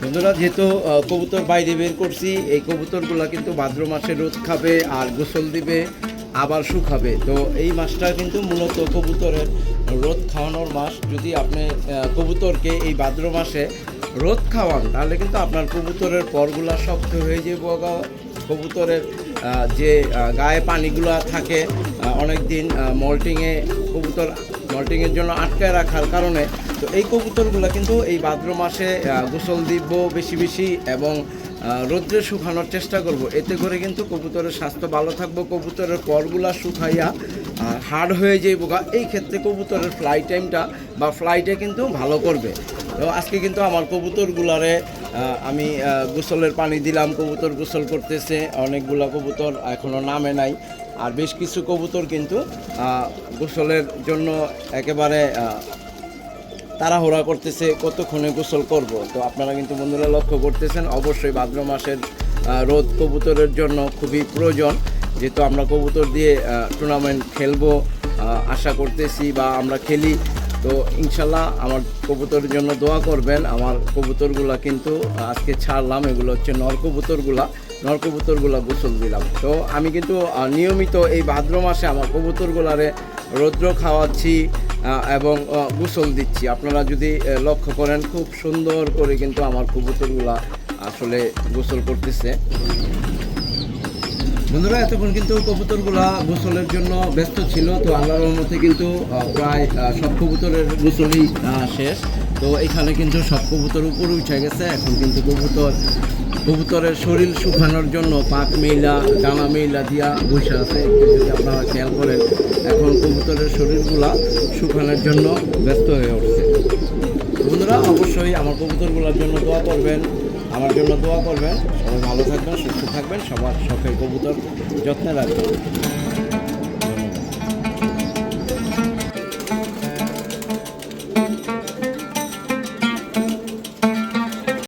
বন্ধুরা, যেহেতু কবুতর বাইরে বের করছি, এই কবুতরগুলো কিন্তু ভাদ্র মাসে রোদ খাবে আর গোসল দিবে, আবার শুকাবে। তো এই মাসটা কিন্তু মূলত কবুতরের রোদ খাওয়ানোর মাস। যদি আপনি কবুতরকে এই ভাদ্র মাসে রোদ খাওয়ান, তাহলে কিন্তু আপনার কবুতরের পরগুলা শক্ত হয়ে যাবে কবুতরের যে গায়ে পানিগুলো থাকে অনেক দিন মল্টিংয়ে কবুতর মল্টিংয়ের জন্য আটকায় রাখার কারণে, তো এই কবুতরগুলো কিন্তু এই ভাদ্র মাসে গোসল দিব বেশি বেশি এবং রৌদ্রে শুকানোর চেষ্টা করব। এতে করে কিন্তু কবুতরের স্বাস্থ্য ভালো থাকব, কবুতরের পরগুলা শুকাইয়া হার্ড হয়ে যাইব গা। এই ক্ষেত্রে কবুতরের ফ্লাই টাইমটা বা ফ্লাইটে কিন্তু ভালো করবে। তো আজকে কিন্তু আমার কবুতরগুলারে আমি গোসলের পানি দিলাম, কবুতর গোসল করতেছে, অনেকগুলা কবুতর এখনও নামে নাই। আর বেশ কিছু কবুতর কিন্তু গোসলের জন্য একেবারে তাড়াহুড়া করতেছে, কতক্ষণে গোসল করব? তো আপনারা কিন্তু বন্ধুরা লক্ষ্য করতেছেন, অবশ্যই ভাদ্র মাসের রোদ কবুতরের জন্য খুবই প্রয়োজন। যেহেতু আমরা কবুতর দিয়ে টুর্নামেন্ট খেলব আশা করতেছি বা আমরা খেলি তো ইনশাল্লাহ আমার কবুতরের জন্য দোয়া করবেন। আমার কবুতরগুলা কিন্তু আজকে ছাড়লাম, এগুলো হচ্ছে নর কবুতরগুলা। নর গোসল দিলাম। তো আমি কিন্তু নিয়মিত এই ভাদ্র মাসে আমার কবুতরগুলারে রৌদ্র খাওয়াচ্ছি এবং গোসল দিচ্ছি। আপনারা যদি লক্ষ্য করেন, খুব সুন্দর করে কিন্তু আমার কবুতরগুলা আসলে গোসল করতেছে। বন্ধুরা, এতক্ষণ কিন্তু কবুতরগুলা গোসলের জন্য ব্যস্ত ছিল, তো আল্লাহর রহমতে কিন্তু প্রায় সব কবুতরের গোসলই শেষ। তো এখানে কিন্তু সব কবুতর উপরে উঠে গেছে। এখন কিন্তু কবুতর, কবুতরের শরীর শুকানোর জন্য পাক মেইলা, ডানা মেইলা দিয়া বসে আছে। যদি আপনারা খেয়াল করেন, এখন কবুতরের শরীরগুলা শুকানোর জন্য ব্যস্ত হয়ে উঠছে। বন্ধুরা, অবশ্যই আমার কবুতরগুলোর জন্য দোয়া করবেন। আমার জন্য দোয়া করবেন সবাই ভালো থাকবেন সুস্থ থাকবেন সবার শখের কবুতর যত্নে রাখবেন।